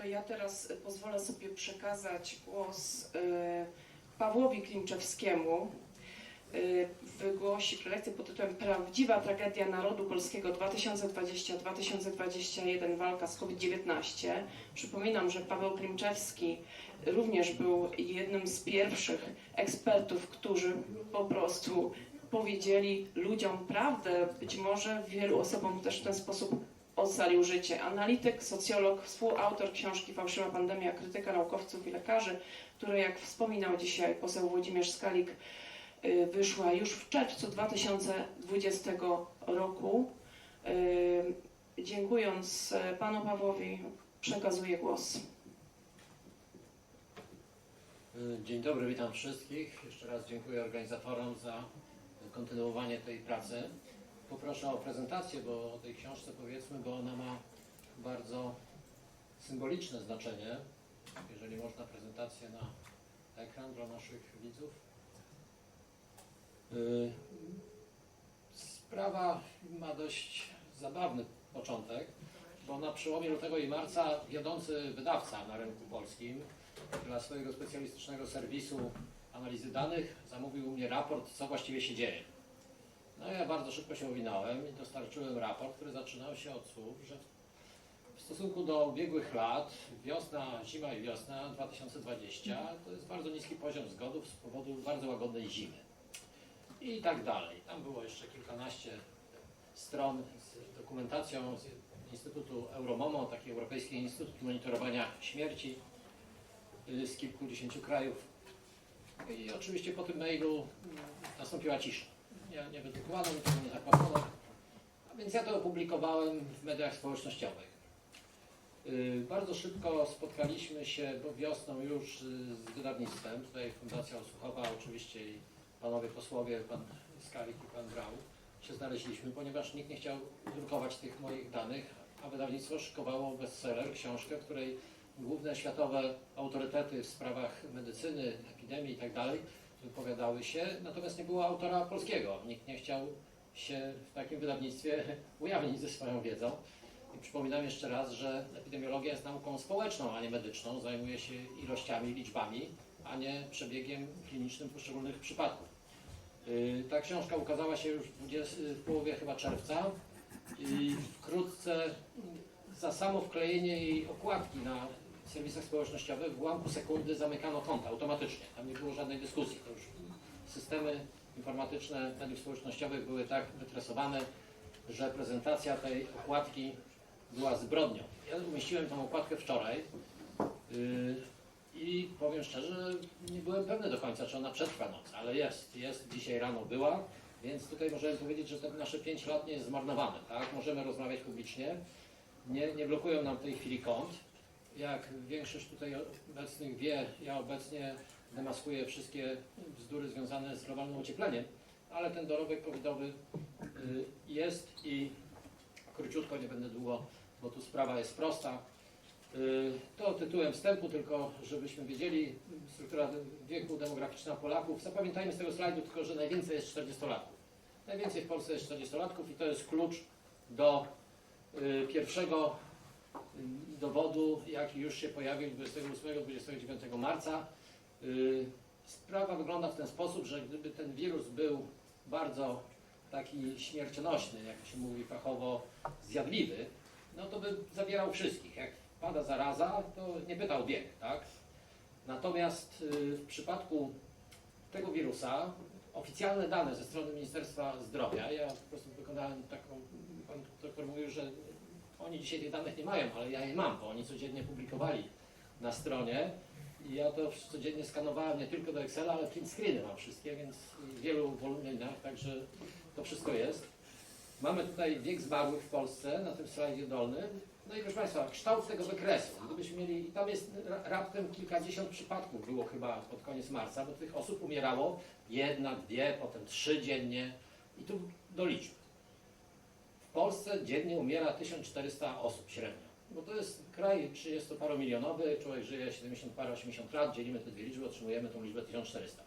to ja teraz pozwolę sobie przekazać głos e, Pawłowi Klimczewskiemu. E, Wygłosi prelekcję pod tytułem Prawdziwa tragedia narodu polskiego 2020-2021 walka z COVID-19. Przypominam, że Paweł Klimczewski również był jednym z pierwszych ekspertów, którzy po prostu powiedzieli ludziom prawdę. Być może wielu osobom też w ten sposób ocalił życie. Analityk, socjolog, współautor książki Fałszywa pandemia, krytyka naukowców i lekarzy, której, jak wspominał dzisiaj poseł Włodzimierz Skalik, y, wyszła już w czerwcu 2020 roku. Y, Dziękując y, panu Pawłowi, przekazuję głos. Dzień dobry, witam wszystkich. Jeszcze raz dziękuję organizatorom za kontynuowanie tej pracy. Poproszę o prezentację, bo o tej książce powiedzmy, bo ona ma bardzo symboliczne znaczenie. Jeżeli można prezentację na ekran dla naszych widzów. Yy, Sprawa ma dość zabawny początek, bo na przełomie lutego i marca wiodący wydawca na rynku polskim dla swojego specjalistycznego serwisu analizy danych zamówił u mnie raport, co właściwie się dzieje. No ja bardzo szybko się owinąłem i dostarczyłem raport, który zaczynał się od słów, że w stosunku do ubiegłych lat, wiosna, zima i wiosna 2020 to jest bardzo niski poziom zgodów z powodu bardzo łagodnej zimy. I tak dalej. Tam było jeszcze kilkanaście stron z dokumentacją z Instytutu Euromomo, taki Europejski Instytut Monitorowania Śmierci y, z kilkudziesięciu krajów. I oczywiście po tym mailu nastąpiła cisza. Nie, nie wytykuwano, niczego nie zakłamano. A więc ja to opublikowałem w mediach społecznościowych. Y, Bardzo szybko spotkaliśmy się, bo wiosną już y, z wydawnictwem, tutaj Fundacja Osłuchowa oczywiście i panowie posłowie, pan Skalik i pan Grau, się znaleźliśmy, ponieważ nikt nie chciał drukować tych moich danych, a wydawnictwo szykowało bestseller, książkę, w której główne światowe autorytety w sprawach medycyny, epidemii itd. wypowiadały się, natomiast nie było autora polskiego. Nikt nie chciał się w takim wydawnictwie ujawnić ze swoją wiedzą. I przypominam jeszcze raz, że epidemiologia jest nauką społeczną, a nie medyczną. Zajmuje się ilościami, liczbami, a nie przebiegiem klinicznym poszczególnych przypadków. Yy, Ta książka ukazała się już 20 w połowie chyba czerwca i wkrótce za samo wklejenie jej okładki na serwisach społecznościowych w ułamku sekundy zamykano konta automatycznie. Tam nie było żadnej dyskusji. To już systemy informatyczne mediów społecznościowych były tak wytresowane, że prezentacja tej okładki była zbrodnią. Ja umieściłem tą okładkę wczoraj yy, i powiem szczerze, nie byłem pewny do końca, czy ona przetrwa noc, ale jest, jest, dzisiaj rano była, więc tutaj możemy powiedzieć, że te nasze 5 lat nie jest zmarnowane, tak? Możemy rozmawiać publicznie, nie, nie blokują nam w tej chwili kont. Jak większość tutaj obecnych wie, ja obecnie demaskuję wszystkie bzdury związane z globalnym ociepleniem, ale ten dorobek covidowy y, jest i króciutko, nie będę długo, bo tu sprawa jest prosta. Y, To tytułem wstępu, tylko żebyśmy wiedzieli, struktura wieku demograficzna Polaków. Zapamiętajmy z tego slajdu tylko, że najwięcej jest 40-latków. Najwięcej w Polsce jest 40-latków i to jest klucz do y, pierwszego dowodu, jaki już się pojawił 28-29 marca. Y, Sprawa wygląda w ten sposób, że gdyby ten wirus był bardzo taki śmiercionośny, jak się mówi fachowo, zjadliwy, no to by zabierał wszystkich. Jak pada zaraza, to nie pytał bieg, tak? Natomiast y, w przypadku tego wirusa oficjalne dane ze strony Ministerstwa Zdrowia, ja po prostu wykonałem taką, pan doktor mówił, że oni dzisiaj tych danych nie mają, ale ja je mam, bo oni codziennie publikowali na stronie i ja to codziennie skanowałem nie tylko do Excela, ale print screeny mam wszystkie, więc w wielu woluminach, także to wszystko jest. Mamy tutaj wiek zmarłych w Polsce na tym slajdzie dolnym. No i proszę Państwa, kształt tego wykresu. Gdybyśmy mieli, tam jest ra- raptem kilkadziesiąt przypadków było chyba pod koniec marca, bo tych osób umierało jedna, dwie, potem trzy dziennie i tu do liczb. W Polsce dziennie umiera 1400 osób średnio. Bo to jest kraj 30-paromilionowy, człowiek żyje 70 parę, 80 lat, dzielimy te dwie liczby, otrzymujemy tą liczbę 1400.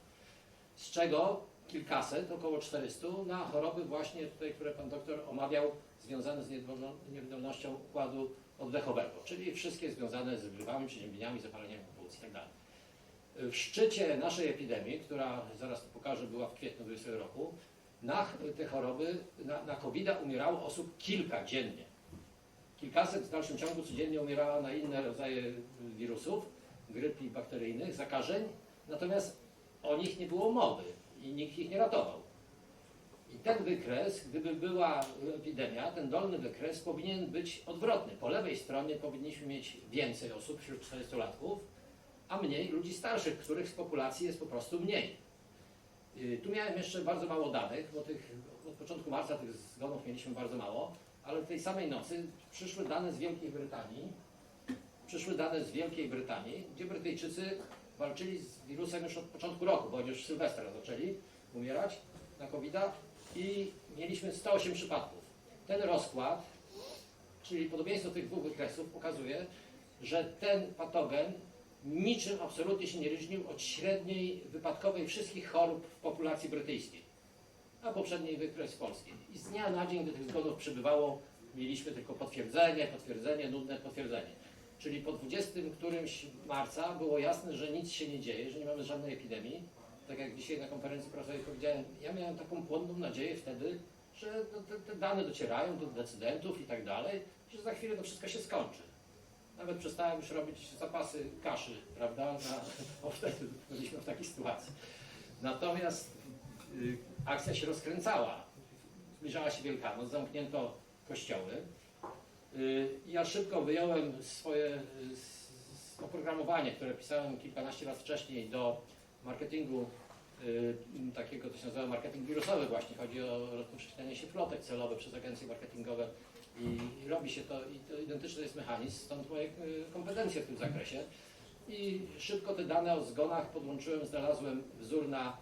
Z czego kilkaset, około 400 na choroby właśnie tutaj, które Pan doktor omawiał, związane z niewydolno- niewydolnością układu oddechowego, czyli wszystkie związane z grybami, przeziębieniami, zapaleniem płuc itd. W szczycie naszej epidemii, która zaraz to pokażę, była w kwietniu 20 roku, na te choroby, na, na covid umierało osób kilka dziennie. Kilkaset w dalszym ciągu codziennie umierało na inne rodzaje wirusów, gryp i bakteryjnych, zakażeń, natomiast o nich nie było mowy i nikt ich nie ratował. I ten wykres, gdyby była epidemia, ten dolny wykres powinien być odwrotny. Po lewej stronie powinniśmy mieć więcej osób wśród 40-latków, a mniej ludzi starszych, których z populacji jest po prostu mniej. Y, Tu miałem jeszcze bardzo mało danych, bo tych, od początku marca tych zgonów mieliśmy bardzo mało, ale tej samej nocy przyszły dane z Wielkiej Brytanii, przyszły dane z Wielkiej Brytanii, gdzie Brytyjczycy walczyli z wirusem już od początku roku, bo już Sylwestra zaczęli umierać na covid i mieliśmy 108 przypadków. Ten rozkład, czyli podobieństwo tych dwóch wykresów pokazuje, że ten patogen niczym absolutnie się nie różnił od średniej wypadkowej wszystkich chorób w populacji brytyjskiej, a poprzedniej wykres polskiej. I z dnia na dzień, gdy tych zgonów przybywało, mieliśmy tylko potwierdzenie, potwierdzenie, nudne potwierdzenie. Czyli po 20 którymś marca było jasne, że nic się nie dzieje, że nie mamy żadnej epidemii. Tak jak dzisiaj na konferencji prasowej powiedziałem, ja miałem taką płonną nadzieję wtedy, że te, te dane docierają do decydentów i tak dalej, że za chwilę to wszystko się skończy. Nawet przestałem już robić zapasy kaszy, prawda? Na, bo wtedy byliśmy w takiej sytuacji. Natomiast y, akcja się rozkręcała. Zbliżała się Wielkanoc, zamknięto kościoły. Y, ja szybko wyjąłem swoje y, oprogramowanie, które pisałem kilkanaście lat wcześniej do marketingu y, takiego, to się nazywa marketing wirusowy właśnie. Chodzi o rozpowszechnianie się plotek celowe przez agencje marketingowe i, i robi się to, i to identyczny jest mechanizm, stąd moje y, kompetencje w tym zakresie. I szybko te dane o zgonach podłączyłem, znalazłem wzór na,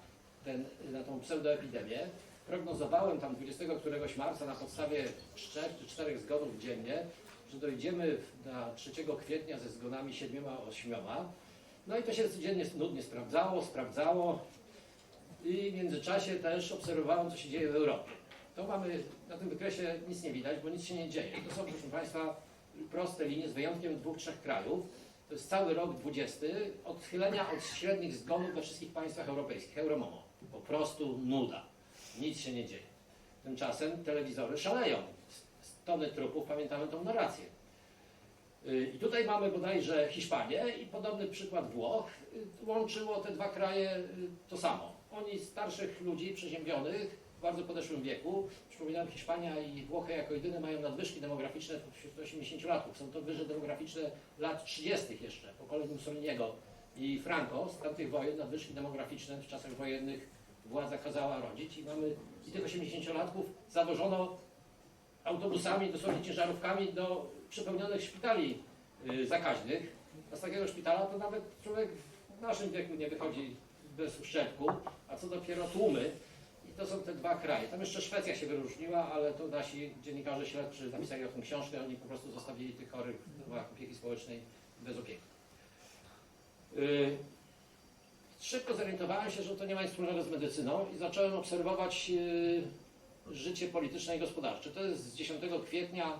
ten, na tą pseudoepidemię. Prognozowałem tam 20 któregoś marca na podstawie 3 czy 4 zgonów dziennie, że dojdziemy na 3 kwietnia ze zgonami 7-8. No i to się codziennie nudnie sprawdzało, sprawdzało i w międzyczasie też obserwowałem, co się dzieje w Europie. To mamy, na tym wykresie nic nie widać, bo nic się nie dzieje. To są, proszę Państwa, proste linie z wyjątkiem dwóch, trzech krajów. To jest cały rok 20, odchylenia od średnich zgonów we wszystkich państwach europejskich, Euromomo. Po prostu nuda. Nic się nie dzieje. Tymczasem telewizory szaleją. Tony trupów, pamiętamy tą narrację. Y, I tutaj mamy bodajże Hiszpanię i podobny przykład Włoch. Y, Łączyło te dwa kraje y, to samo. Oni starszych ludzi przeziębionych w bardzo podeszłym wieku, przypominam Hiszpania i Włochy jako jedyne mają nadwyżki demograficzne wśród 80-latków. Są to wyże demograficzne lat 30. jeszcze, pokoleń Mussoliniego i Franco z tamtych wojen, nadwyżki demograficzne w czasach wojennych władza kazała rodzić i mamy i tych 80-latków zawożono autobusami, dosłownie ciężarówkami do przepełnionych szpitali y, zakaźnych. A z takiego szpitala to nawet człowiek w naszym wieku nie wychodzi bez uszczerbku, a co dopiero tłumy. I to są te dwa kraje. Tam jeszcze Szwecja się wyróżniła, ale to nasi dziennikarze śledczy napisali o tym książkę, oni po prostu zostawili tych chorych w domach opieki społecznej bez opieki. Y, Szybko zorientowałem się, że to nie ma nic wspólnego z medycyną i zacząłem obserwować y, życie polityczne i gospodarcze. To jest z 10 kwietnia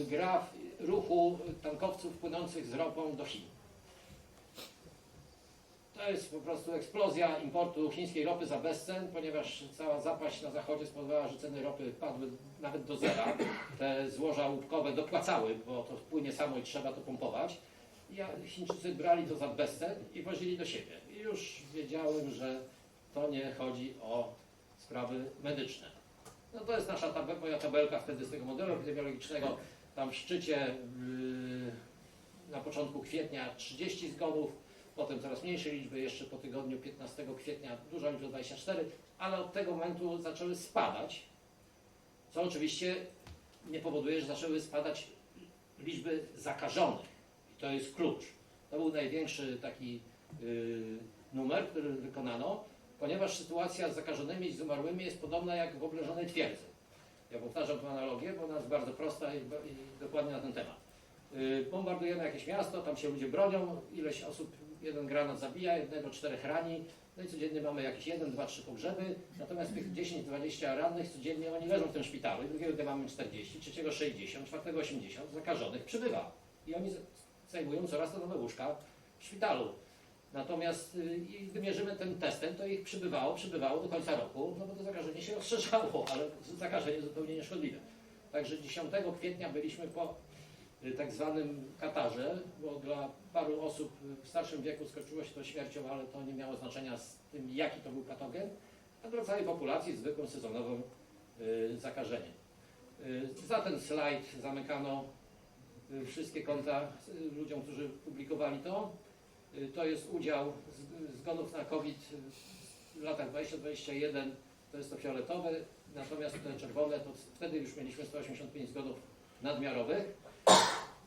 y, graf ruchu tankowców płynących z ropą do Chin. To jest po prostu eksplozja importu chińskiej ropy za bezcen, ponieważ cała zapaść na zachodzie spowodowała, że ceny ropy padły nawet do zera. Te złoża łupkowe dopłacały, bo to płynie samo i trzeba to pompować. I Chińczycy brali to za bezcen i wozili do siebie. I już wiedziałem, że to nie chodzi o sprawy medyczne. No to jest nasza tabel, moja tabelka wtedy z tego modelu epidemiologicznego. Tam w szczycie yy, na początku kwietnia 30 zgonów, potem coraz mniejsze liczby, jeszcze po tygodniu 15 kwietnia duża liczba 24, ale od tego momentu zaczęły spadać, co oczywiście nie powoduje, że zaczęły spadać liczby zakażonych. I to jest klucz. To był największy taki yy, numer, który wykonano, ponieważ sytuacja z zakażonymi i z umarłymi jest podobna jak w obleżonej twierdzy. Ja powtarzam tę analogię, bo ona jest bardzo prosta i, i dokładnie na ten temat. Yy, bombardujemy jakieś miasto, tam się ludzie bronią, ileś osób, jeden granat zabija, jednego czterech rani No i codziennie mamy jakieś 1, 2, 3 pogrzeby, natomiast tych 10-20 rannych codziennie oni leżą w tym szpitalu. I drugiego dnia mamy 40, trzeciego 60, czwartego 80, zakażonych przybywa. I oni zajmują coraz to nowe łóżka w szpitalu. Natomiast y, i gdy mierzymy tym testem, to ich przybywało, przybywało do końca roku, no bo to zakażenie się rozszerzało, ale zakażenie zupełnie nieszkodliwe. Także 10 kwietnia byliśmy po tak zwanym Katarze, bo dla paru osób w starszym wieku skończyło się to śmiercią, ale to nie miało znaczenia z tym, jaki to był patogen, a dla całej populacji zwykłym sezonowym y, zakażeniem. Y, Za ten slajd zamykano y, wszystkie konta y, ludziom, którzy publikowali to. Y, To jest udział zgonów na COVID w latach 20-21, to jest to fioletowe, natomiast te czerwone, to wtedy już mieliśmy 185 zgonów nadmiarowych.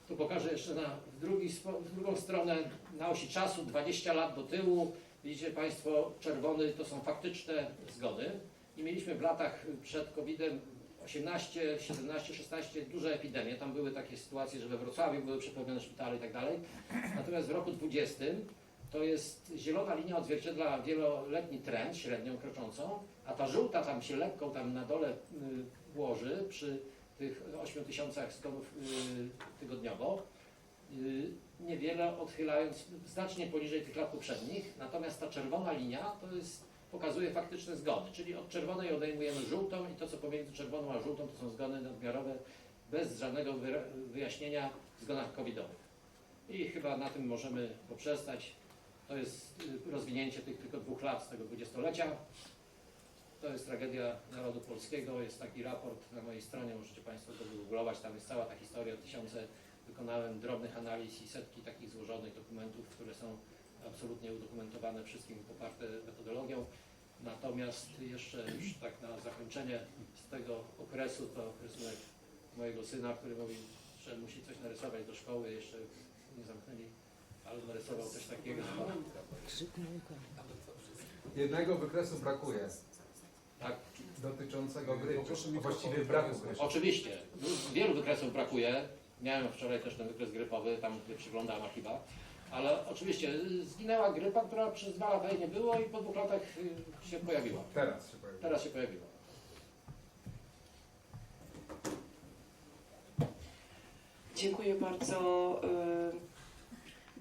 Tu pokażę jeszcze na w, drugi, w drugą stronę na osi czasu, 20 lat do tyłu. Widzicie Państwo, czerwony to są faktyczne zgony. I mieliśmy w latach przed COVID-em 18, 17, 16 duże epidemie. Tam były takie sytuacje, że we Wrocławiu były przepełnione szpitale i tak dalej. Natomiast w roku 20 to jest zielona linia odzwierciedla wieloletni trend, średnią kroczącą, a ta żółta tam się lekko tam na dole y, łoży przy tych 8 tysiącach zgonów y, tygodniowo, y, niewiele odchylając znacznie poniżej tych lat poprzednich. Natomiast ta czerwona linia to jest, pokazuje faktyczne zgony, czyli od czerwonej odejmujemy żółtą i to, co pomiędzy czerwoną a żółtą, to są zgony nadmiarowe bez żadnego wyjaśnienia w zgonach covidowych. I chyba na tym możemy poprzestać. To jest y, rozwinięcie tych tylko dwóch lat z tego dwudziestolecia. To jest tragedia narodu polskiego. Jest taki raport na mojej stronie, możecie Państwo go wygooglować. Tam jest cała ta historia, tysiące wykonałem drobnych analiz i setki takich złożonych dokumentów, które są absolutnie udokumentowane, wszystkim poparte metodologią. Natomiast jeszcze już tak na zakończenie z tego okresu, to rysunek mojego syna, który mówi, że musi coś narysować do szkoły, jeszcze nie zamknęli, ale narysował coś takiego. Jednego wykresu brakuje, Tak, dotyczącego grypy, a właściwie braku grypy. Oczywiście, wielu wykresów brakuje. Miałem wczoraj też ten wykres grypowy, tam gdzie przyglądam archiwa. Ale oczywiście zginęła grypa, która przez dwa lata jej nie było i po dwóch latach y, się pojawiła. Teraz się pojawi. Teraz się pojawiła. Dziękuję bardzo. y,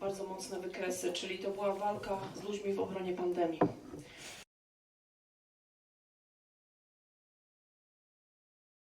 Bardzo mocne wykresy, czyli to była walka z ludźmi w obronie pandemii.